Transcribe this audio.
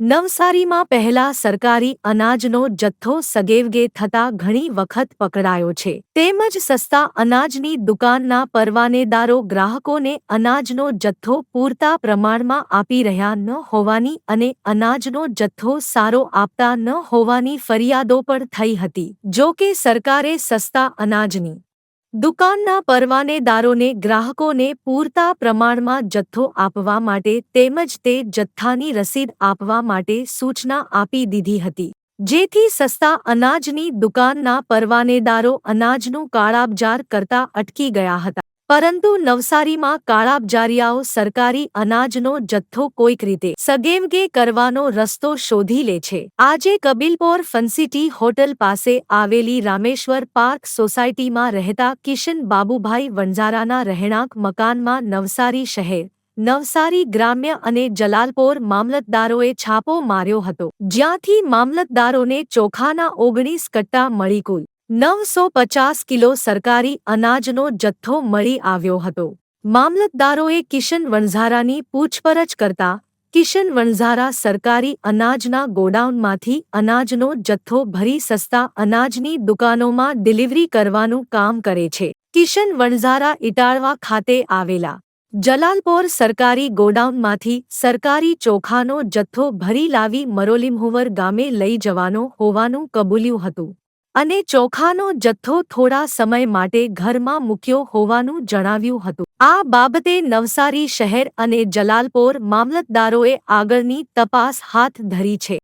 નવસારીમાં પહેલા સરકારી અનાજનો જથ્થો સગેવગે થતા ઘણી વખત પકડાયો છે. તેમજ સસ્તા અનાજની દુકાનના પરવાનેદારો ગ્રાહકોને અનાજનો જથ્થો પૂરતા પ્રમાણમાં આપી રહ્યા ન હોવાની અને અનાજનો જથ્થો સારો આપતા ન હોવાની ફરિયાદો પણ થઈ હતી. જો કે સરકારે સસ્તા અનાજની દુકાનના પરવાનેદારોને ગ્રાહકોને પૂરતા પ્રમાણમાં જથ્થો આપવા માટે તેમજ તે જથ્થાની રસીદ આપવા માટે સૂચના આપી દીધી હતી. જેથી સસ્તા અનાજની દુકાનના પરવાનેદારો અનાજનું કાળાબજાર કરતા અટકી ગયા હતા. પરંતુ નવસારીમાં કાળાબજારિયાઓ સરકારી અનાજનો જથ્થો કોઈક રીતે સગેમગે કરવાનો રસ્તો શોધી લે છે. આજે કબીલપોર ફનસિટી હોટલ પાસે આવેલી રામેશ્વર પાર્ક સોસાયટીમાં રહેતા કિશન બાબુભાઈ વણઝારાના રહેણાંક મકાનમાં નવસારી શહેર, નવસારી ગ્રામ્ય અને જલાલપોર મામલતદારોએ છાપો માર્યો હતો. જ્યાંથી મામલતદારોને ચોખાના ઓગણીસ કટ્ટા મળી કુલ નવસો પચાસ કિલો સરકારી અનાજનો જથ્થો મળી આવ્યો હતો. મામલતદારોએ કિશન વણઝારાની પૂછપરછ કરતા કિશન વણઝારા સરકારી અનાજના ગોડાઉનમાંથી અનાજનો જથ્થો ભરી સસ્તા અનાજની દુકાનોમાં ડિલિવરી કરવાનું કામ કરે છે. કિશન વણઝારા ઇટાળવા ખાતે આવેલા જલાલપોર સરકારી ગોડાઉનમાંથી સરકારી ચોખાનો જથ્થો ભરી લાવી મરોલીમહુવર ગામે લઈ જવાનો હોવાનું કબૂલ્યું હતું. અને ચોખાનો જથ્થો થોડા સમય માટે ઘરમાં મૂક્યો હોવાનું જણાવ્યું હતું. આ બાબતે નવસારી શહેર અને જલાલપોર મામલતદારોએ આગળની તપાસ હાથ ધરી છે.